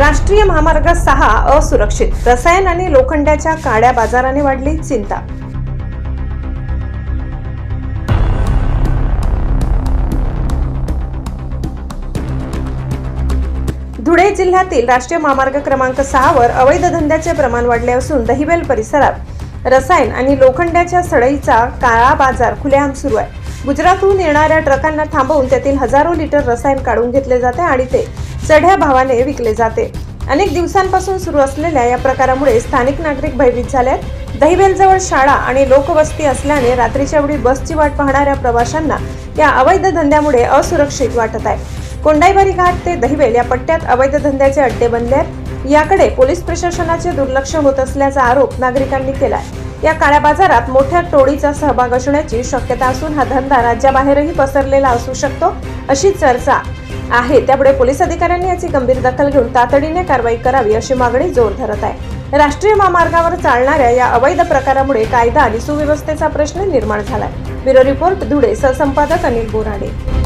राष्ट्रीय महामार्ग सहा असुरक्षित. रसायन आणि लोखंडाच्या काड्या बाजाराने वाढली चिंता. धुळे जिल्ह्यातील राष्ट्रीय महामार्ग क्रमांक सहावर अवैध धंद्याचे प्रमाण वाढले असून दहिवेल परिसरात रसायन आणि लोखंडाच्या सळईचा काळा बाजार खुलेआम सुरू आहे. गुजरातहून येणाऱ्या ट्रकांना थांबवून त्यातील हजारो लिटर रसायन काढून घेतले जाते आणि ते चढ्या भावाने विकले जाते. अनेक दिवसांपासून सुरू असलेल्या या प्रकारामुळे स्थानिक नागरिक भयभीत झाले आहेत. दहिवेलजवळ शाळा आणि लोकवस्ती असल्याने रात्रीच्या वेळी बसची वाट पाहणाऱ्या प्रवाशांना या अवैध धंद्यामुळे असुरक्षित वाटत आहे. कोंडाईबारी घाट ते दहिवेल या पट्ट्यात अवैध धंद्याचे अड्डे बनले आहेत. याकडे पोलीस प्रशासनाचे दुर्लक्ष होत असल्याचा आरोप नागरिकांनी केलाय. या काळ्या बाजारात मोठ्या टोळीचा सहभाग असण्याची शक्यता असून हा धंदा राज्याबाहेरही पसरलेला असू शकतो. अशी चर्चा आहे. त्यामुळे पोलीस अधिकाऱ्यांनी याची गंभीर दखल घेऊन तातडीने कारवाई करावी अशी मागणी जोर धरत आहे. राष्ट्रीय महामार्गावर चालणाऱ्या या अवैध प्रकारामुळे कायदा आणि सुव्यवस्थेचा प्रश्न निर्माण झालाय. ब्युरो रिपोर्ट धुळे सहसंपादक अनिल बोराडे.